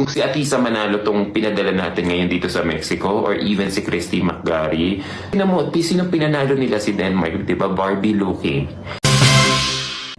kung si Atisa Manalo tong pinadala natin ngayon dito sa Mexico or even si Christy McGarry, tingnan mo, sino pinanalo nila si Denmark, di ba? Barbie looking.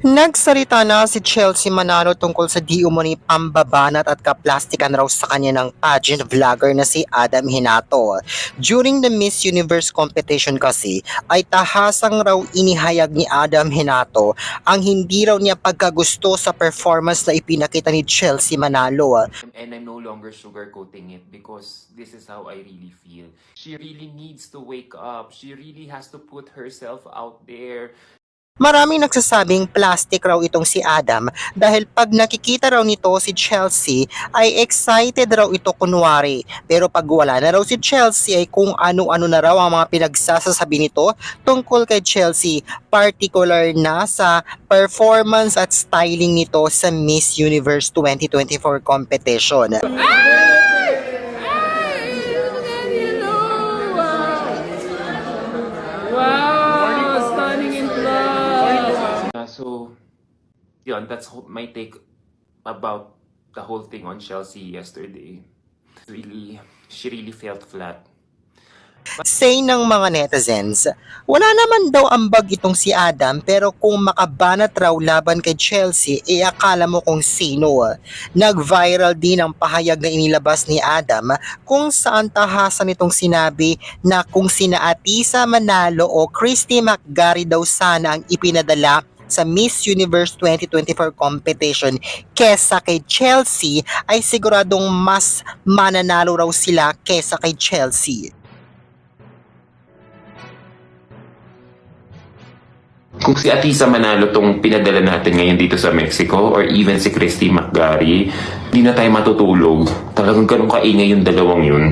Nagsalita na si Chelsea Manalo tungkol sa di umani pambabanat at kaplastikan raw sa kanya ng pageant vlogger na si Adam Hinato. During the Miss Universe competition kasi ay tahasang raw inihayag ni Adam Hinato ang hindi raw niya pagkagusto sa performance na ipinakita ni Chelsea Manalo. And I'm no longer sugarcoating it because this is how I really feel. She really needs to wake up. She really has to put herself out there. Maraming nagsasabing plastic raw itong si Adam dahil pag nakikita raw nito si Chelsea ay excited raw ito kunwari. Pero pag wala na raw si Chelsea ay kung ano-ano na raw ang mga pinagsasasabi nito tungkol kay Chelsea, particular na sa performance at styling nito sa Miss Universe 2024 competition. Wow! Yun, that's my take about the whole thing on Chelsea yesterday. Really, she really felt flat. Say ng mga netizens, wala naman daw ambag itong si Adam pero kung makabanat raw laban kay Chelsea, e akala mo kung sino. Nag-viral din ang pahayag na inilabas ni Adam kung saan tahasan itong sinabi na kung sina Atisa Manalo o Christy McGarry daw sana ang ipinadala sa Miss Universe 2024 competition kesa kay Chelsea ay siguradong mas mananalo raw sila kesa kay Chelsea. Kung si Atisa Manalo tong pinadala natin ngayon dito sa Mexico or even si Christy McGarry, hindi na tayo matutulog. Talagang ganun kaingay yung dalawang yun.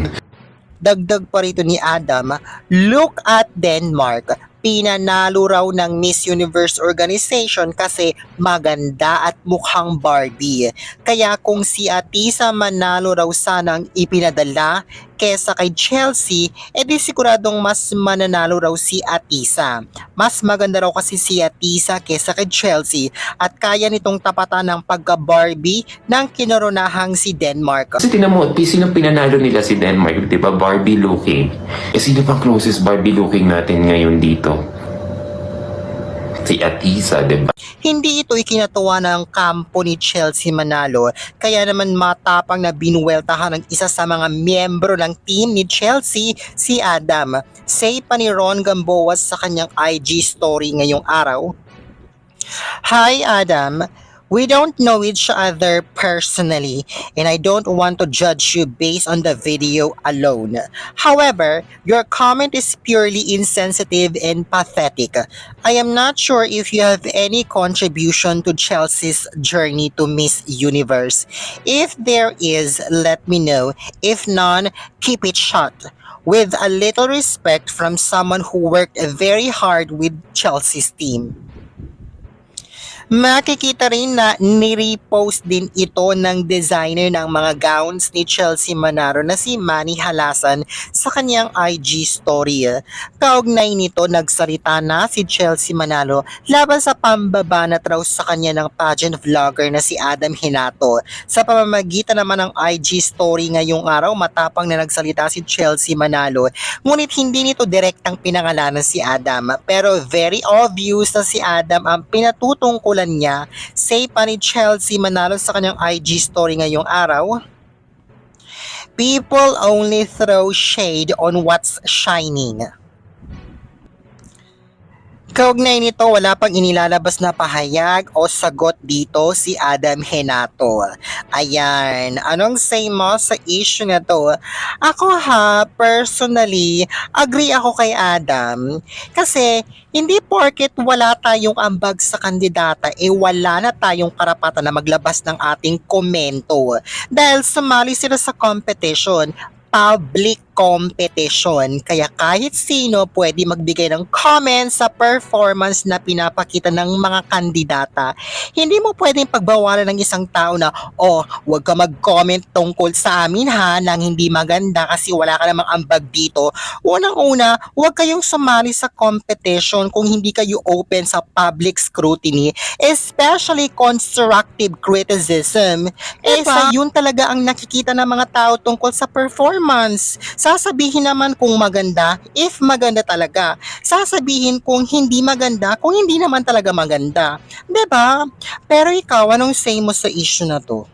Dagdag pa rito ni Adam, look at Denmark. Pinanalo raw ng Miss Universe organization kasi maganda at mukhang Barbie. Kaya kung si Atisa manalo raw sana ang ipinadala kesa kay Chelsea, edi siguradong mas mananalo raw si Atisa. Mas maganda raw kasi si Atisa kesa kay Chelsea at kaya nitong tapatan ng pagka-Barbie ng kinoronahang si Denmark. Kasi tinan mo, sino pinanalo nila si Denmark, di ba? Barbie looking. Eh, sino pang closest Barbie looking natin ngayon dito? Si Atisa, di ba? Hindi ito ikinatuwa ng kampo ni Chelsea Manalo kaya naman matapang na binuweltahan ng isa sa mga miyembro ng team ni Chelsea, si Adam. Say pa ni Ron Gamboa sa kanyang IG story ngayong araw. Hi Adam, we don't know each other personally and I don't want to judge you based on the video alone. However, your comment is purely insensitive and pathetic. I am not sure if you have any contribution to Chelsea's journey to Miss Universe. If there is, let me know. If none, keep it shut. With a little respect from someone who worked very hard with Chelsea's team. Makikita rin na nirepost din ito ng designer ng mga gowns ni Chelsea Manaro na si Manny Halasan sa kanyang IG story. Kaugnay nito nagsalita na si Chelsea Manalo laban sa pambabanat raw sa kanya ng pageant vlogger na si Adam Hinato. Sa pamamagitan naman ng IG story ngayong araw matapang na nagsalita si Chelsea Manalo ngunit hindi nito direktang pinangalanan si Adam pero very obvious na si Adam ang pinatutungkulan niya say pa ni Chelsea Manalo sa kanyang IG story ngayong araw People only throw shade on what's shining. Kaugnay nito, wala pang inilalabas na pahayag o sagot dito si Adam Henato. Ayan, anong say mo sa issue na to? Ako ha, personally, agree ako kay Adam. Kasi, hindi porket wala tayong ambag sa kandidata, eh wala na tayong karapatan na maglabas ng ating komento. Dahil sumali sila sa competition, public kompetisyon. Kaya kahit sino pwede magbigay ng comments sa performance na pinapakita ng mga kandidata. Hindi mo pwedeng pagbawalan ng isang tao na, oh, huwag ka mag-comment tungkol sa amin ha, nang hindi maganda kasi wala ka namang ambag dito. Unang-una, huwag kayong sumali sa competition kung hindi kayo open sa public scrutiny, especially constructive criticism. Eh, sa yun talaga ang nakikita ng mga tao tungkol sa performance. Sasabihin naman kung maganda, if maganda talaga. Sasabihin kung hindi maganda, kung hindi naman talaga maganda. 'Di ba? Pero ikaw, anong say mo sa issue na to?